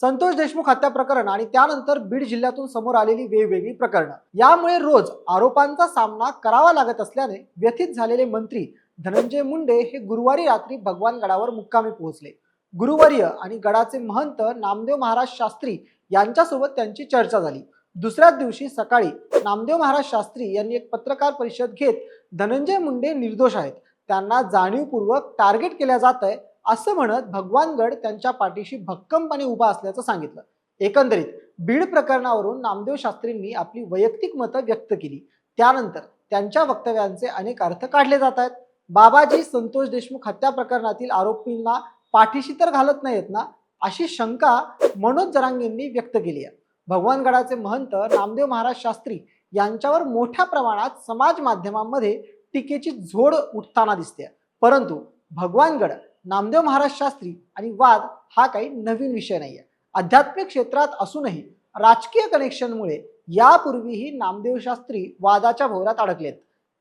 संतोष देशमुख हत्या प्रकरण आणि त्यानंतर बीड जिल्ह्यातून समोर आलेली वेगवेगळी प्रकरणं. यामुळे रोज आरोपांचा सामना करावा लागत असल्याने व्यथित झालेले मंत्री धनंजय मुंडे हे गुरुवारी रात्री भगवान गडावर मुक्कामी पोहोचले. गुरुवर्य आणि गडाचे महंत नामदेव महाराज शास्त्री यांच्यासोबत त्यांची चर्चा झाली. दुसऱ्याच दिवशी सकाळी नामदेव महाराज शास्त्री यांनी एक पत्रकार परिषद घेत धनंजय मुंडे निर्दोष आहेत. त्यांना जाणीवपूर्वक टार्गेट केल्या जात आहे असं म्हणत भगवानगड त्यांच्या पाठीशी भक्कमपणे उभा असल्याचं सांगितलं. एकंदरीत बीड प्रकरणावरून नामदेव शास्त्रींनी आपली वैयक्तिक मतं व्यक्त केली. त्यानंतर त्यांच्या वक्तव्यांचे अनेक अर्थ काढले जात आहेत. बाबाजी संतोष देशमुख हत्या प्रकरणातील आरोपींना पाठीशी तर घालत नाहीत ना? अशी शंका मनोज जरांगेंनी व्यक्त केली आहे. भगवानगडाचे महंत नामदेव महाराज शास्त्री यांच्यावर मोठ्या प्रमाणात समाज माध्यमांमध्ये टीकेची झोड उठताना दिसते परंतु भगवानगड नामदेव महाराज शास्त्री आणि वाद हा काही नवीन विषय नाही आहे आध्यात्मिक क्षेत्रात असूनही राजकीय कनेक्शनमुळे यापूर्वीही नामदेव शास्त्री वादाच्या भोवऱ्यात अडकलेत.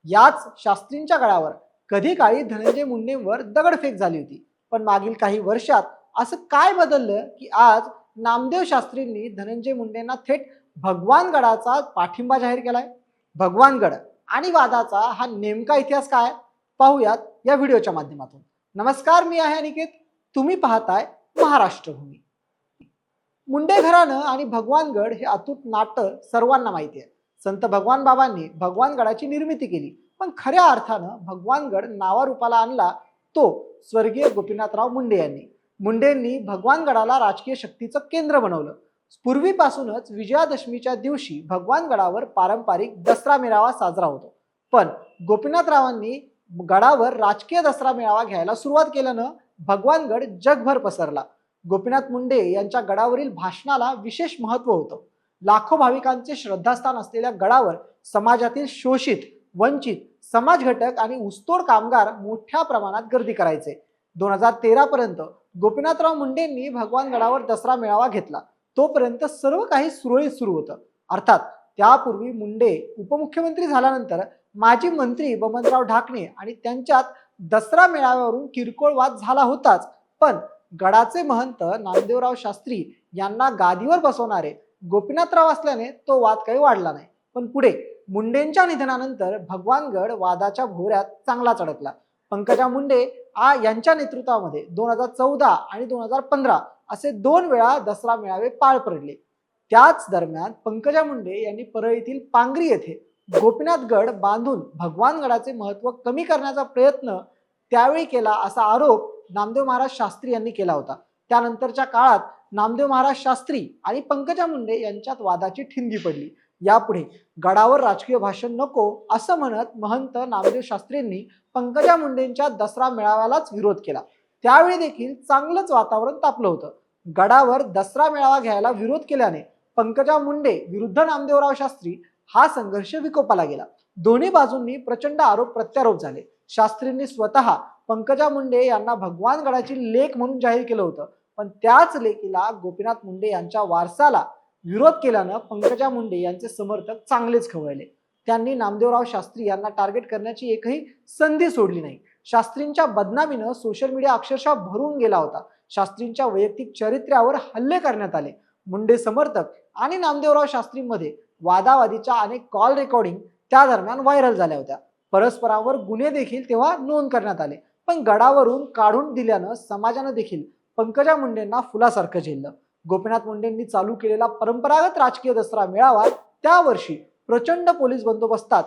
याच शास्त्रींच्या काळावर कधी काळी धनंजय मुंडेंवर दगडफेक झाली होती. पण मागील काही वर्षात असं काय बदललं की आज नामदेव शास्त्रींनी धनंजय मुंडेंना थेट भगवानगडाचा पाठिंबा जाहीर केलाय? भगवानगड आणि वादाचा हा नेमका इतिहास काय? पाहूयात या व्हिडिओच्या माध्यमातून. नमस्कार मी आहे अनिकेत. तुम्ही पाहताय महाराष्ट्रभूमी. मुंडे घराणं आणि भगवानगड हे अतूट नाटक सर्वांना माहिती आहे. संत भगवान बाबांनी भगवानगडाची निर्मिती केली. पण खऱ्या अर्थानं भगवानगड नावारूपाला आणला तो स्वर्गीय गोपीनाथराव मुंडे यांनी. मुंडेंनी भगवानगडाला राजकीय शक्तीचं केंद्र बनवलं. पूर्वीपासूनच विजयादशमीच्या दिवशी भगवानगडावर पारंपरिक दसरा मेळावा साजरा होतो. पण गोपीनाथरावांनी गडावर राजकीय दसरा मेळावा घ्यायला सुरुवात केल्यानं भगवानगड जगभर पसरला. गोपीनाथ मुंडे यांच्या गडावरील भाषणाला विशेष महत्त्व होतं. लाखो भाविकांचे श्रद्धास्थान असलेल्या गडावर समाजातील शोषित वंचित समाज घटक आणि ऊसतोड कामगार मोठ्या प्रमाणात गर्दी करायचे. दोन हजार तेरा पर्यंत गोपीनाथराव मुंडेंनी भगवान गडावर दसरा मेळावा घेतला. तोपर्यंत सर्व काही सुरळीत सुरू होतं. अर्थात त्यापूर्वी मुंडे उपमुख्यमंत्री झाल्यानंतर माजी मंत्री बबनराव ढाकणे आणि त्यांच्यात दसरा मेळाव्यावरून किरकोळ वाद झाला होताच. पण गडाचे महंत नामदेवराव शास्त्री यांना गादीवर बसवणारे गोपीनाथराव असल्याने तो वाद काही वाढला नाही. पण पुढे मुंडेंच्या निधनानंतर भगवानगड वादाच्या भोवऱ्यात चांगलाच अडकला पंकजा मुंडे आ यांच्या नेतृत्वामध्ये दोन हजार चौदा आणि दोन हजार पंधरा असे दोन वेळा दसरा मेळावे पार पडले. त्याच दरम्यान पंकजा मुंडे यांनी परळीतील पांगरी येथे गोपीनाथगड बांधून भगवानगडाचे महत्त्व कमी करण्याचा प्रयत्न त्यावेळी केला असा आरोप नामदेव महाराज शास्त्री यांनी केला होता. त्यानंतरच्या काळात नामदेव महाराज शास्त्री आणि पंकजा मुंडे यांच्यात वादाची ठिणगी पडली. यापुढे गडावर राजकीय भाषण नको असं म्हणत महंत नामदेव शास्त्रींनी पंकजा मुंडेंच्या दसरा मेळाव्यालाच विरोध केला. त्यावेळी देखील चांगलंच वातावरण तापलं होतं. गडावर दसरा मेळावा घ्यायला विरोध केल्याने पंकजा मुंडे विरुद्ध नामदेवराव शास्त्री हा संघर्ष विकोपाला गेला. दोन्ही बाजूंनी प्रचंड आरोप प्रत्यारोप झाले. शास्त्रींनी स्वतः पंकजा मुंडे यांना भगवान गडाची लेख म्हणून जाहीर केलं होतं. पण त्याच लेखीला गोपीनाथ मुंडे यांच्या वारसाला विरोध केल्यानं पंकजा मुंडे यांचे समर्थक चांगलेच खवळले. त्यांनी नामदेवराव शास्त्री यांना टार्गेट करण्याची एकही संधी सोडली नाही. शास्त्रींच्या बदनामीनं सोशल मीडिया अक्षरशः भरून गेला होता. शास्त्रींच्या वैयक्तिक चरित्र्यावर हल्ले करण्यात आले. मुंडे समर्थक आणि नामदेवराव शास्त्रींमध्ये वादावादीच्या अनेक कॉल रेकॉर्डिंग त्या दरम्यान व्हायरल झाल्या होत्या. परस्परावर गुन्हे देखील तेव्हा नोंद करण्यात आले. पण गडावरून काढून दिल्यानं समाजानं देखील पंकजा मुंडेंना फुलासारखं झेललं. गोपीनाथ मुंडेंनी चालू केलेला परंपरागत राजकीय दसरा मेळावा त्या वर्षी प्रचंड पोलीस बंदोबस्तात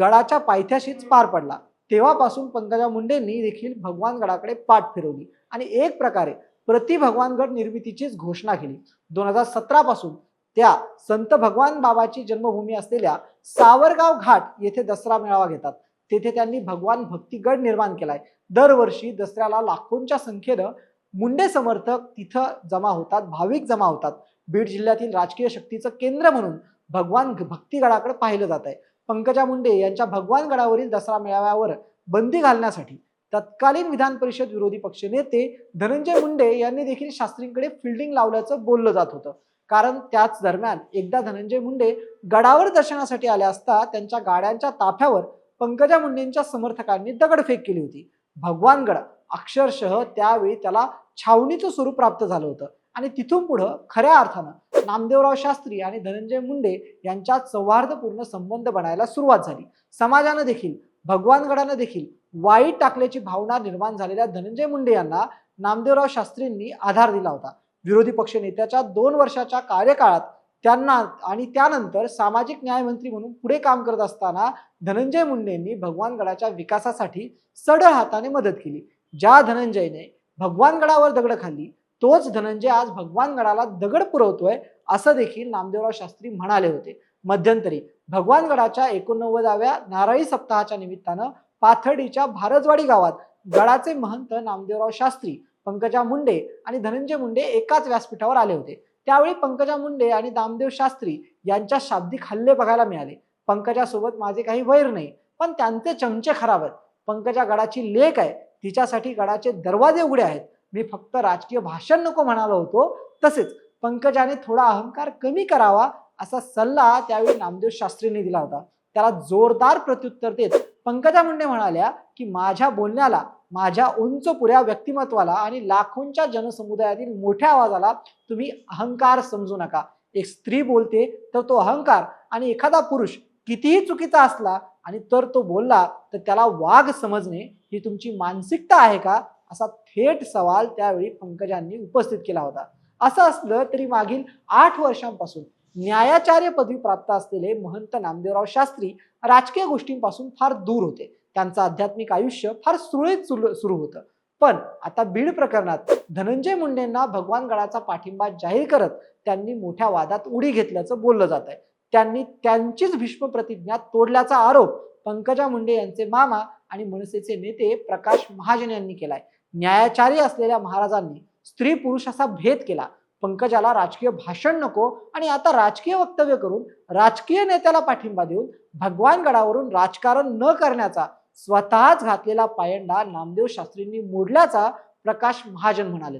गडाच्या पायथ्याशीच पार पडला. तेव्हापासून पंकजा मुंडेंनी देखील भगवान गडाकडे पाठ फिरवली आणि एक प्रकारे प्रति भगवानगड निर्मितीचीच घोषणा केली. दोन हजार सतरापासून त्या संत भगवान बाबाची जन्मभूमी असलेल्या सावरगाव घाट येथे दसरा मेळावा घेतात. तेथे त्यांनी भगवान भक्तिगड निर्माण केलाय. दरवर्षी दसऱ्याला लाखोंच्या संख्येनं मुंडे समर्थक तिथं जमा होतात भाविक जमा होतात. बीड जिल्ह्यातील राजकीय शक्तीचं केंद्र म्हणून भगवान भक्तिगडाकडे पाहिलं जात आहे पंकजा मुंडे यांच्या भगवान गडावरील दसरा मेळाव्यावर बंदी घालण्यासाठी तत्कालीन विधान परिषद विरोधी पक्षनेते धनंजय मुंडे यांनी देखील शास्त्रींकडे फिल्डिंग लावल्याचं बोललं जात होतं. कारण त्याच दरम्यान एकदा धनंजय मुंडे गडावर दर्शनासाठी आले असता त्यांच्या गाड्यांच्या ताफ्यावर पंकजा मुंडेंच्या समर्थकांनी दगडफेक केली होती. भगवानगड अक्षरशः त्यावेळी त्याला छावणीचं स्वरूप प्राप्त झालं होतं. आणि तिथून पुढं खऱ्या अर्थानं नामदेवराव शास्त्री आणि धनंजय मुंडे यांच्यात सौहार्दपूर्ण संबंध बनायला सुरुवात झाली. समाजानं देखील भगवानगडानं देखील वाईट टाकल्याची भावना निर्माण झालेल्या धनंजय मुंडे यांना नामदेवराव शास्त्रींनी आधार दिला होता. विरोधी पक्ष नेत्याच्या दोन वर्षाच्या कार्यकाळात त्यांना आणि त्यानंतर सामाजिक न्याय मंत्री म्हणून पुढे काम करत असताना धनंजय मुंडेंनी भगवानगडाच्या विकासासाठी सढळ हाताने मदत केली. ज्या धनंजयने भगवानगडावर दगड खाल्ली तोच धनंजय आज भगवानगडाला दगड पुरवतोय असं देखील नामदेवराव शास्त्री म्हणाले होते. मध्यंतरी भगवानगडाच्या एकोणनव्वदाव्या नारळी सप्ताहाच्या निमित्तानं पाथर्डीच्या भारजवाडी गावात गडाचे महंत नामदेवराव शास्त्री पंकजा मुंडे आणि धनंजय मुंडे एकाच व्यासपीठावर आले होते. त्यावेळी पंकजा मुंडे आणि दामदेव शास्त्री यांच्या शाब्दिक हल्ले बघायला मिळाले. पंकजासोबत माझे काही वैर नाही पण त्यांचे चमचे खराब आहेत. पंकजा गडाची लेख आहे तिच्यासाठी गडाचे दरवाजे उघडे आहेत. मी फक्त राजकीय भाषण नको म्हणालो होतो. तसेच पंकजाने थोडा अहंकार कमी करावा असा सल्ला त्यावेळी नामदेव शास्त्रींनी दिला होता. त्याला जोरदार प्रत्युत्तर देत पंकजा मुंडे म्हणाल्या की माझ्या बोलण्याला माझ्या उंच पुऱ्या व्यक्तिमत्वाला आणि लाखोंच्या जनसमुदायातील मोठ्या आवाजाला तुम्ही अहंकार समजू नका. एक स्त्री बोलते तर तो अहंकार आणि एखादा पुरुष कितीही चुकीचा असला आणि तर तो बोलला तर त्याला वाघ समजणे ही तुमची मानसिकता आहे का? असा थेट सवाल त्यावेळी पंकजांनी उपस्थित केला होता. असं असलं तरी मागील आठ वर्षांपासून न्यायाचार्य पदवी प्राप्त असलेले महंत नामदेवराव शास्त्री राजकीय गोष्टींपासून फार दूर होते. त्यांचं आध्यात्मिक आयुष्य फार सुरळीत सुरू सुरू होतं. पण आता बीड प्रकरणात धनंजय मुंडेंना भगवान गडाचा पाठिंबा जाहीर करत त्यांनी मोठ्या वादात उडी घेतल्याचं बोललं जात आहे. त्यांनी त्यांचीच भीष्म प्रतिज्ञा तोडल्याचा आरोप पंकजा मुंडे यांचे मामा आणि मनसेचे नेते प्रकाश महाजन यांनी केलाय. न्यायाचारी असलेल्या महाराजांनी स्त्री पुरुष असा भेद केला. पंकजाला राजकीय भाषण नको आणि आता राजकीय वक्तव्य करून राजकीय नेत्याला पाठिंबा देऊन भगवान गडावरून राजकारण न करण्याचा स्वतःच घातलेला पायंडा नामदेव शास्त्रींनी मोडल्याचा प्रकाश महाजन म्हणाले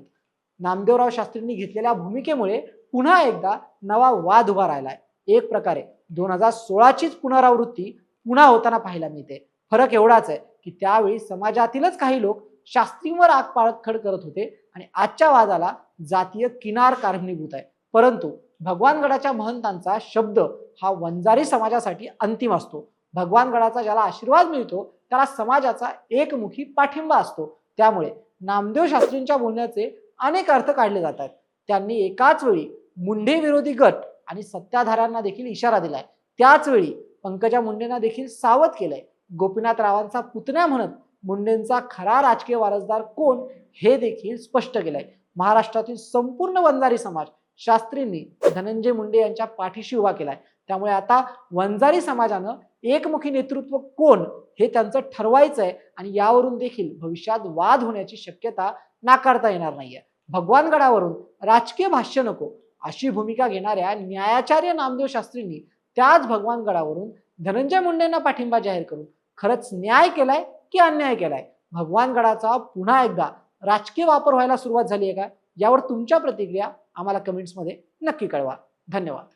नामदेवराव शास्त्रींनी घेतलेल्या भूमिकेमुळे पुन्हा एकदा नवा वाद उभा राहिलाय. एक प्रकारे दोन हजार सोळाचीच पुनरावृत्ती पुन्हा होताना पाहायला मिळते. फरक एवढाच आहे की त्यावेळी समाजातीलच काही लोक शास्त्रींवर आग पाळखड करत होते आणि आजच्या वादाला जातीय किनार कारणीभूत आहे. परंतु भगवानगडाच्या महंतांचा शब्द हा वंजारी समाजासाठी अंतिम असतो. भगवानगडाचा ज्याला आशीर्वाद मिळतो त्याला समाजाचा एकमुखी पाठिंबा असतो. त्यामुळे नामदेव शास्त्रींच्या बोलण्याचे अनेक अर्थ काढले जातात. त्यांनी एकाच वेळी मुंडे विरोधी गट आणि सत्ताधाऱ्यांना देखील इशारा दिलाय. त्याचवेळी पंकजा मुंडेंना देखील सावध केलंय. गोपीनाथ रावांचा पुतण्या म्हणत मुंडेंचा खरा राजकीय वारसदार कोण हे देखील स्पष्ट केलंय. महाराष्ट्रातील संपूर्ण वंजारी समाज शास्त्रींनी धनंजय मुंडे यांच्या पाठीशी उभा केलाय. त्यामुळे आता वंजारी समाजानं एकमुखी नेतृत्व कोण हे त्यांचं ठरवायचं आहे आणि यावरून देखील भविष्यात वाद होण्याची शक्यता नाकारता येणार नाहीये. भगवानगडावरून राजकीय भाष्य नको. अशी भूमिका घेणाऱ्या न्यायाचार्य नामदेव शास्त्रींनी त्याच भगवानगडावरून धनंजय मुंडेंना पाठिंबा जाहीर करून खरंच न्याय केलाय की अन्याय केलाय? भगवानगडाचा पुन्हा एकदा राजकीय वापर व्हायला सुरुवात झाली आहे का? यावर तुमच्या प्रतिक्रिया आम्हाला कमेंट्समध्ये नक्की कळवा. धन्यवाद.